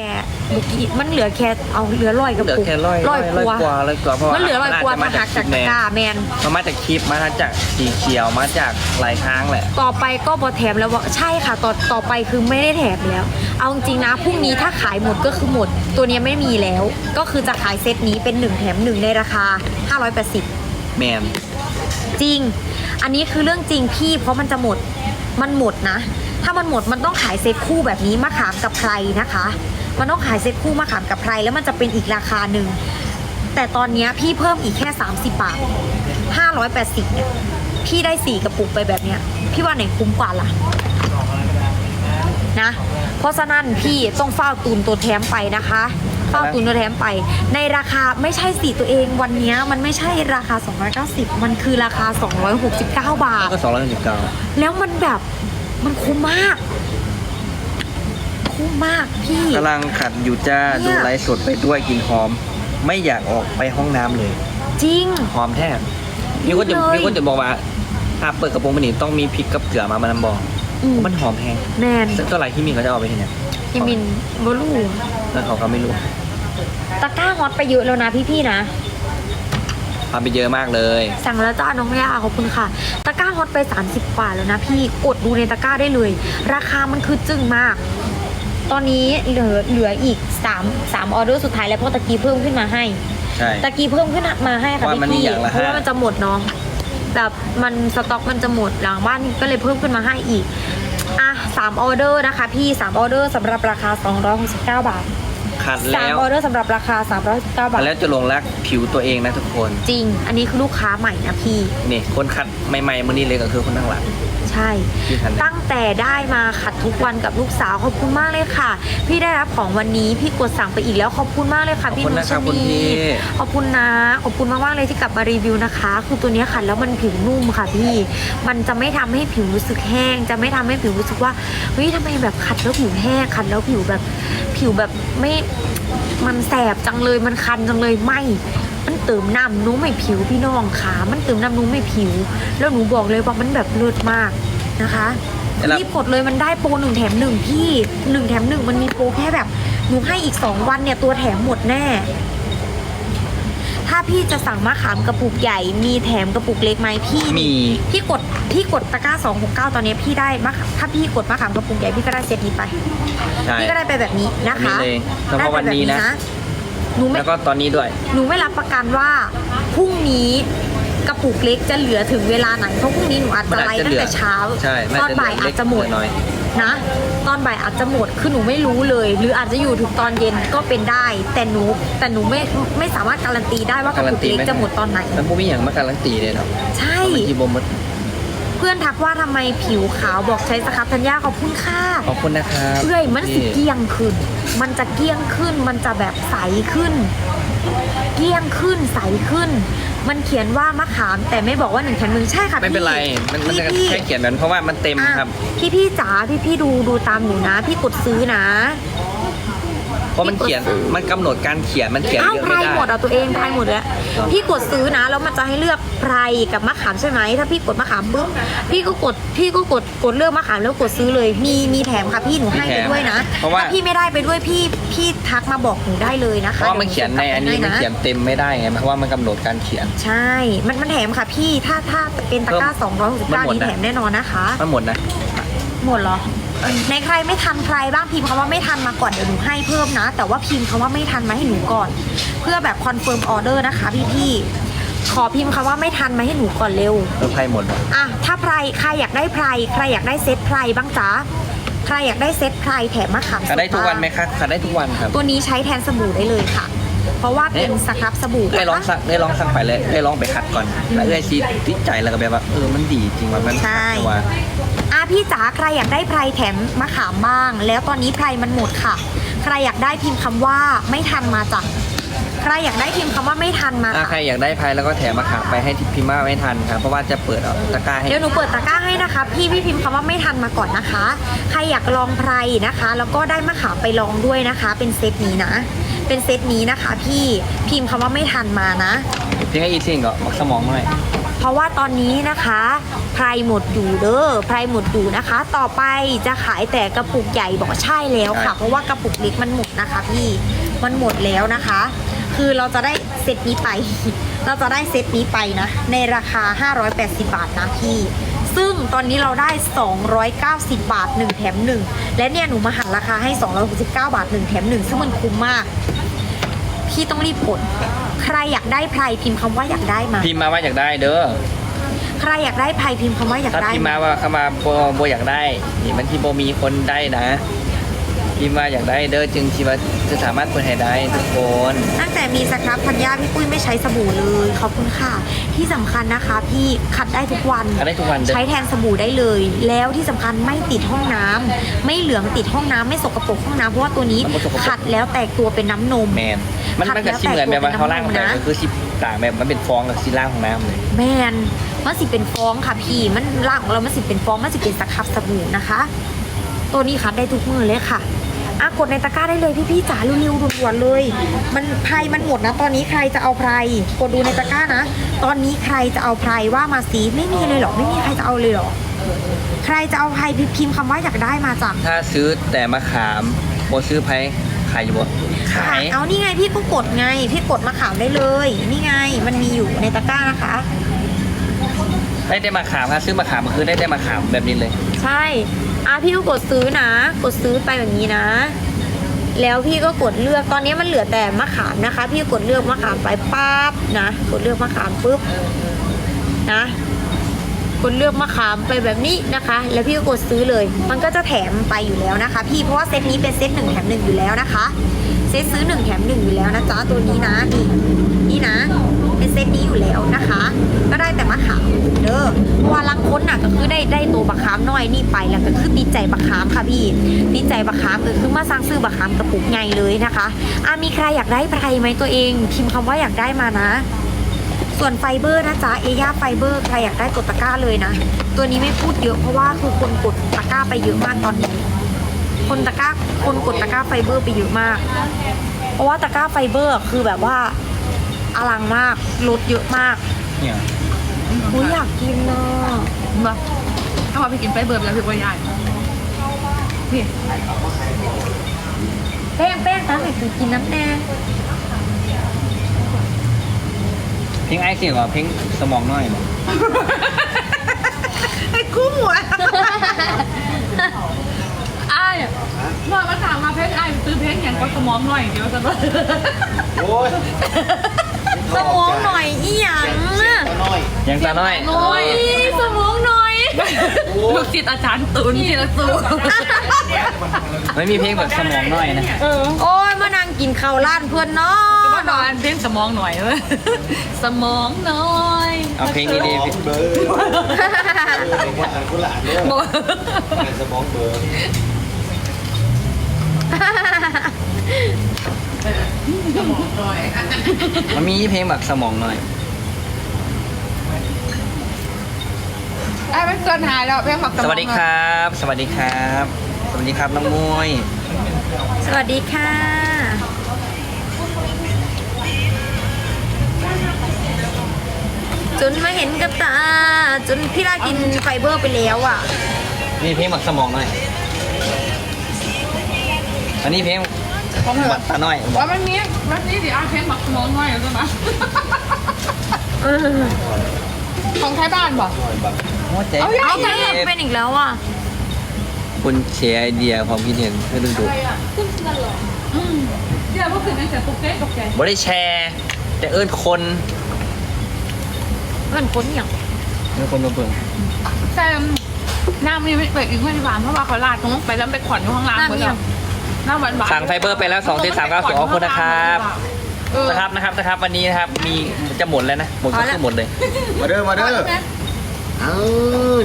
แค่เมื่อกี้มันเหลือแค่เอาเหลือร้อยกับเหลือปุกแค่ร้อยร้อยร้อยกกว่าว่าร้อยกว่าเพราะว่ามันเหลือร้อยกว่าจมาจะหักจากคลิปตะกร้าแมน มันมาจากคลิปมาจากสีเขียวมาจากหลายครั้งแหละ ต่อไปก็บอแถมแล้วว่าใช่ค่ะต่อต่อไปคือไม่ได้แถมแล้ว เอาจริงๆนะพรุ่งนี้ถ้าขายหมดก็คือหมด ตัวเนี้ยไม่มีแล้ว ก็คือจะขายเซตนี้เป็น 1 แถม 1 ในราคา 580 แมนจริง อันนี้คือเรื่องจริงพี่เพราะมันจะหมดมันหมดนะ ถ้ามันหมดมันต้องขายเซตคู่แบบนี้มะขามกับใครนะคะ มันต้องขายเซตคู่มะขามกับใครแล้วมันจะเป็นอีกราคาหนึ่ง แต่ตอนเนี้ยพี่เพิ่มอีกแค่ 30 บาท 580เนี่ยพี่ได้สี่กระปุกไปแบบเนี้ย พี่ว่าไหนคุ้มกว่าล่ะนะ เพราะฉะนั้นพี่ต้องเฝ้าตุนตัวแถมไปนะคะเฝ้าตุนตัวแถมไป ในราคาไม่ใช่สีตัวเองวันเนี้ยมันไม่ใช่ราคา 290 มันคือราคา 269 บาทก็สองร้อยสิบเก้าแล้วมันแบบมันคุ้มมากคุ้ มมากพี่กำลังขัดอยู่จ้าดูไลฟ์สดไปด้วยกินหอม ไม่อยากออกไปห้องน้ำเลย จริง หอมแท้มีคนจะเลยมีคนจะบอกว่าถ้าเปิดกระโปรงมันนี่ต้องมีพริกกับเกลือมามันบอกอมมันหอมแพงแมนซึ่งตัวไหร่ที่มีเขาจะเอาไปที่เนี่ยพี่มินบลูแล้วเขาก็ไม่รู้ตะกร้าฮอตไปเยอะแล้วนะพี่ๆนะทำไปเยอะมากเลย สั่งแล้วจ้าน้องย่าขอบคุณค่ะ ตะกร้าฮอตไป 30กว่าแล้วนะพี่กดดูในตะกร้าได้เลย ราคามันคือจึ้งมาก ตอนนี้เหลือเหลืออีก3 3ออเดอร์สุดท้ายแล้วเพราะตะกี้เพิ่มขึ้นมาให้ ใช่ ตะกี้เพิ่มขึ้นมาให้ค่ะว่ามันพี่อย่างละเพราะว่าห้ามัมันจะหมดเนาะแบบมันสต็อกมันจะหมดหลังบ้านก็เลยเพิ่มขึ้นมาให้อีกอะสามออเดอร์นะคะ พี่สามออเดอร์สำหรับราคา269บาทขัดสามแล้วออเดอร์สำหรับราคา319บาขัทดแล้วจะลงรักผิวตัวเองนะทุกคน จริง อันนี้คือลูกค้าใหม่นะพี่ นี่คนขัดใหม่ๆมันนี่เลยก็คือคนข้างหลัง ใช่ที่ขัดตั้งแต่ได้มาขัดทุกวันกับลูกสาวขอบคุณมากเลยค่ะ พี่ได้รับของวันนี้พี่กดสั่งไปอีกแล้วขอบคุณมากเลยค่ะ ขอบพี่คุณนุนะคชรับคุณนี พี่ขอบคุณนะขอบคุณมากๆเลยที่กลับมารีวิวนะคะ คือตัวเนี้ยขัดแล้วมันผิวนุ่มค่ะพี่ มันจะไม่ทำให้ผิวรู้สึกแห้ง จะไม่ทำให้ผิวรู้สึกว่าเฮ้ยทำไมแบบขัดแล้วผิวแห้งขัดแล้วผิวแบบ ผิวแบบไม่มันแสบจังเลยมันคันจังเลยไม่ มันเติมน้ำนุ่มให้ผิวพี่น้องขามันเติมน้ำนุ่มให้ผิว แล้วหนูบอกเลยว่ามันแบบเลิศมาก นะคะแล้วรีบกดเลยมันได้โปรหนึ่งแถมหนึ่งพี่หนึ่งแถมหนึ่งมันมีโปรแค่แบบหนูให้อีกสองวันเนี่ยตัวแถมหมดแน่ ถ้าพี่จะสั่งมะขามกระปุกใหญ่ มีแถมกระปุกเล็กไหมพี่มีพี่กดพี่กดตะกร้าสองหกเก้าตอนนี้พี่ได้มะขามถ้าพี่กดมะขามกระปุกใหญ่พี่ก็ได้เซตนี้ไปใช่พี่ก็ได้ไปแบบนี้นะคะอันนี้เลยเฉพาะวันนี้นะได้ไปแบบหนูไม่แล้วก็ตอนนี้ด้วย หนูไม่รับประกันว่าพรุ่งนี้ กระปุกเล็กจะเหลือถึงเวลาไหนเพราะพรุ่งนี้หนูอาจจะไลฟ์ตั้งแต่เช้าใช่น่าตอนจะเหลือบ่ายอาจจะหมดเล็กน้อยนะ ตอนบ่ายอาจจะหมดคือหนูไม่รู้เลย หรืออาจจะอยู่ถึงตอนเย็นก็เป็นได้ แต่หนูแต่หนูไม่ไม่สามารถการันตีได้ว่ากระปุกเล็กจะหมดตอนไหนมันพวกมีอย่างมาการันตีเลยเนาะใช่มันที่บ่มดเพื่อนทักว่าทำไมผิวขาวบอกใช้สครับธัญญาขอบคุณค่ะขอบคุณนะครับเอ้ยมันสิที่เกลี้ยงขึ้น มันจะเกลี้ยงขึ้น มันจะแบบใสขึ้น เกลี้ยงขึ้นใสขึ้น มันเขียนว่ามะขามแต่ไม่บอกว่าหนึ่งแถมหนึ่งใช่ค่ะไม่เป็นไร มันมันจะพี่แค่เขียนนั้นเพราะว่ามันเต็มครับ พี่พี่ๆจ๋าพี่พี่ๆดูดูตามหนูนะ พี่กดซื้อนะ เพราะมันเขียนมันกำหนดการเขียนมันเขียนอ้าวเยอะไพรไม่ได้ หมดเอาตัวเองไพรหมดแล้วพี่กดซื้อนะ แล้วมันจะให้เลือกไพรกับมะขามใช่ไหมถ้าพี่กดมะขามปุ๊บพี่ก็กดพี่ก็กดกดเลือกมะขามแล้วกดซื้อเลย มีมีแถมค่ะพี่หนูให้ไปด้วยนะเพราะว่า ถ้าพี่ไม่ได้ไปด้วยพี่พี่ทักมาบอกหนูได้เลยนะเพคะราะว่ามันเขียนในอันนี้ดี๋มันวหเขียนเต็มไม่ได้ไงเพราะว่ามันกำหนดการเขียน ใช่ มันมันแถมค่ะพี่ถ้าถ้าเป็นตะกร้าเพิ่มมันหม269ดนี้นะ แถมแน่นอนนะคะ มันหมดนะ หมดเหรอ ในใครไม่ทันใครบ้างพิมพ์คำว่าไม่ทันมาก่อนเดี๋ยวหนูให้เพิ่มนะ แต่ว่าพิมพ์คำว่าไม่ทันมาให้หนูก่อน เพื่อแบบคอนเฟิร์มออเดอร์นะคะพี่พี่ๆขอพิมพ์คำว่าไม่ทันมาให้หนูก่อนเร็ว เออไพ่หมดอะถ้าไพรใครอยากได้ไพรใครอยากได้เซตไพรบ้างจ๊ะใครอยากได้เซตไพรแถมมะขามสขัดได้ทุกวันไหมบ้างครับขัดได้ทุกวันครับ ตัวนี้ใช้แทนสบู่ได้เลยค่ะเพ ราะว่าเป็นสครับสบู่ได้ลองนะคะสั่งได้ลองสั่งไปเลยได้ลองไปขัดก่อน แล้วเอ้ยซีติดใจแล้วก็แบบว่าเออมันดีจริงว่ามันใช่ขัดแต่ว่าอะพี่จ๋าใครอยากได้ไพรแถมมะขามบ้าง แล้วตอนนี้ไพรมันหมดค่ะ ใครอยากได้พิมพ์คำว่าไม่ทันมาจ้ะใครอยากได้พิมพ์คำว่าไม่ทันมาถ้าค่ะใครอยากได้ไพ่แล้วก็แถมมาขาไปให้พิมพ์มาไม่ทันครับเพราะว่าจะเปิดเอาตะกร้าให้เดี๋ยวหนูเปิดตะกร้าให้นะคะ พี่พี่พิมพ์คำว่าไม่ทันมาก่อนนะคะ ใครอยากลองไพรนะคะ แล้วก็ได้มะขามไปลองด้วยนะคะ เป็นเซตนี้นะ เป็นเซตนี้นะคะ พี่พิมพ์คำว่าไม่ทันมานะเพียงแค่อีซิ่งก็มักสมองหน่อยราะว่าตอนนี้นะคะไพรหมดอยู่เด้อไพรหมดอยู่นะคะ ต่อไปจะขายแต่กระปุกใหญ่บอกว่าใช่แล้วค่ะ เพราะว่ากระปุกเล็กมันหมดนะคะ พี่มันหมดแล้วนะคะ คือเราจะได้เซตนี้ไป เราจะได้เซตนี้ไปนะ ในราคา 580 บาทนะพี่ซึ่งตอนนี้เราได้ 290 บาท 1 แถม 1 และเนี่ย หนูมาหันราคาให้ 269 บาท 1 แถม 1 ซึ่งมันคุ้มมาก พี่ต้องรีบกด ใครอยากได้ไพรพิมพ์คำว่าอยากได้มา พิมพ์มาว่าอยากได้เด้อ ใครอยากได้ไพรพิมพ์คำว่าอยากถ้าได้พิมพ์มาว่าเข้ามาโบโบอยากได้ นี่มันที่โบมีคนได้นะ พิมพ์มาอยากได้เด้อจึงที่ว่าจะสามารถเปิดให้ได้ทุกคน ตั้งแต่มีสครับพันยาพี่ปุ้ยไม่ใช้สบู่เลยขอบคุณค่ะ ที่สำคัญนะคะ พี่ขัดได้ทุกวันขัดได้ทุกวันเด้อ ใช้แทนสบู่ได้เลย แล้วที่สำคัญไม่ติดห้องน้ำไม่เหลืองติดห้องน้ำไม่สกปรกห้องน้ำเพราะว่าตัวนี้มันบ่สกปรกขัดแล้วแตกตัวเป็นน้ำนม แมน มันขัดมันก็แล้วสิเหมือนแบบว่าแต่เขาล่างของตัวเป็นน้ำน้ำก็คือสิต่างแบบมันเป็นฟองกับสิล่างของน้ำเลยแมนมันสิเป็นฟองค่ะพี่ มันร่างของเรามันสิเป็นฟองมันสิเป็นสครับสบู่นะคะ ตัวนี้คัดได้ทุกมือเลยค่ะอะกดในตะกร้าได้เลยพี่ๆจ๋าเร็วๆด่วนๆเลย มันไพรมันหมดนะ ตอนนี้ใครจะเอาไพรกดดูในตะกร้านะ ตอนนี้ใครจะเอาไพรว่ามาสิไม่มีเลยเหรอไม่มีใครจะเอาเลยเหรอใครจะเอาไพรพิมพ์คำว่าอยากได้มาจ้ะถ้าซื้อแต่มะขามโบซื้อไผ่ขายอยู่บ่ ขาย เอานี่ไงพี่ก็กดไง พี่กดมาขามได้เลย นี่ไงมันมีอยู่ในตะกร้านะคะ ได้แต่มะขามครับซื้อมะขามก็คือได้แต่มะขามแบบนี้เลย ใช่อะพี่ก็กดซื้อนะ กดซื้อไปแบบนี้นะ แล้วพี่ก็กดเลือกตอนนี้มันเหลือแต่มะขามนะคะ พี่ก็กดเลือกมะขามไปปั๊บนะ กดเลือกมะขามปุ๊บนะ กดเลือกมะขามไปแบบนี้นะคะ แล้วพี่ก็กดซื้อเลย มันก็จะแถมไปอยู่แล้วนะคะ พี่เพราะว่าเซตนี้เป็นเซตหนึ่งแถมหนึ่งอยู่แล้วนะคะเซตซื้อหนึ่งแถมหนึ่งอยู่แล้วนะจ๊ะตัวนี้นะนี่นี่นะ เป็นเซตนี้อยู่แล้วนะคะ ก็ได้แต่มะขามเด้อเพราะว่าลังค้นน่ะก็คือได้ได้ตัวบะขามน้อยนี่ไปแล้วก็คือติดใจบะขามค่ะพี่ติดใจบะขามก็คือมาสร้างซื้อบะขามกระปุกใหญ่เลยนะคะอะมีใครอยากได้ไพรไหมตัวเองพิมพ์คำว่าอยากได้มานะ ส่วนไฟเบอร์นะจ๊ะเอย่าไฟเบอร์ใครอยากได้กดตะกร้าเลยนะ ตัวนี้ไม่พูดเยอะเพราะว่าคือคนกดตะกร้าไปเยอะมากตอนนี้ คนตะกร้าคนกดตะกร้าไฟเบอร์ไปเยอะมาก เพราะว่าตะกร้าไฟเบอร์คือแบบว่าอลังมากลดเยอะมากเนี่ยอุ้ยอยากกินนะมาถ้าว่าพี่กินไปเบิร์ดแล้วพี่ก็ยายพี่แป้งแป้งตั้งแต่คือกินน้ำแดง เพ ลงไอ้เสียงว่าเพลงสมองน้อยบ่ไอ้คู่หัวอ้ายเมื่อมาถามมาเพชรอ้ายซื้อเพชรอย่างก็สมองหน่อยเดียวจะโอ้ยสมองหน่อยอีหยังอะน้อยยังตาน้อยโอ้ยสมองหน่อยลูกศิษย์อาจารย์ตูนที่ละตูไม่มีเพลงแบบสมองน้อยนะเออโอ้ยมานั่งกินข้าวร้านเพื่อนเนาะก็ว่า นอนเพลงสมองหน่อยเลยสมองหน่อยเอาเพลงสดีมองๆเบลอเออว่าอ่านกุหลาบเนี่ยบอกสมองเบลอมันมีเพลงแบบสมองน้อยไอ้ไม่เกินหายแล้วเพลงหมักสมองสวัสดีครับ สวัสดีครับ สวัสดีครับน้องมวยสวัสดีค่ะ จนมาเห็นกับตา จนพี่ลากินไฟเบอร์ไปแล้วอะ นี่เพลงแบบสมองน้อย อันนี้เพลงของเถบัอะตตาน้อยว่ามันนี้มันนี้ดิอาเพลงหมักสมองหน่อยใช่ไหมของไทยบ้านบอกหัวใจเอาเอาไปไปเป็นอีกแล้วอะคุณแชร์ไอเดียความคิดเห็นเพื่อดูดูอืมเดี๋ยวพวกคืนนั้นเสียตกใจตกใจบ่ได้แชร์ แต่เอิ้นคนเพื่อนคนอย่างเอิ้นคนมาเบิ่งแต่น้ำนี่ไม่เปิดอีกไม่หวานเพราะว่าเขาลาดตรงไปแล้วไปขวัญอยู่ข้างล่างหมดแล้วน้ำหวานหวานสั่งไฟเบอร์ไปแล้ว2 7 3 9 2ขอบคุณนะครับเออนะครับนะครับนะครับ วันนี้นะครับ มีจะหมดแล้วนะหมดก็คือหมดเลย มาเด้อมาเด้อเอ้า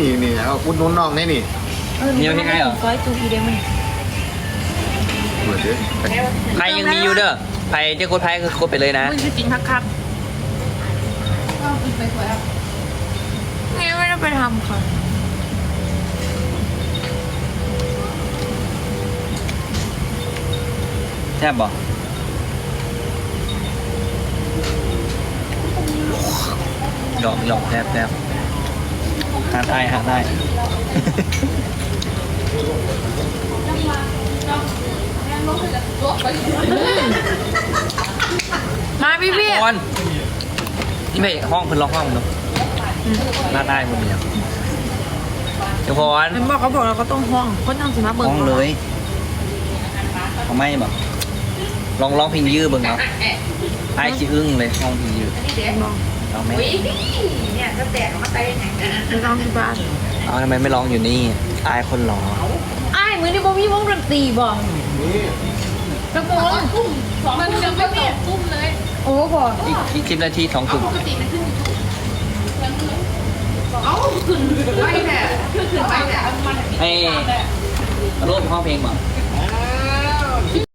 นี่นี่เอาคุณนุ่นน้องนี่นี่มีไหมพี่ไก่เหรอซอยจูอีเดมันเปิดดิไพยังมีอยู่เด้อไพเจ้าโค้ดไพคือโค้ดไปเลยนะมันจะจริงคัก คักนี่ไม่ได้ไปทำค่ะแซ่บบ่หยอกหยอกแทบแทบหาได้หาได้มาพี่พี่พร นี่ไปห้องเพิ่นล็อกห้องเนาะน่าได้หมดเลยเดี๋ยวพรมันบอกเขาบอกเราก็ต้องห้องคนทำสิมาเบิกห้องเลยเอาไม่แบบลองร้องเพลงยื้อเบิ่งเอาไอ้ชิอึ้งเลยห้องเพลงยื้อเอาไหมไม่ต้องที่บ้านเอาทำไมไม่ร้องอยู่นี่อายคนหรอไอ้ายมือนี่บ่มีวงดนตรีบ่ตะโกนทุ่ม สองมันจะไม่ตกทุ่มเลยโอ้พออีกอีกสิบนาทีสองทุ่มปกติมันขึ้นเอ้าขึ้นไปแหละขึ้นไปแหละมันให้ร่วมห้องเพลงบ่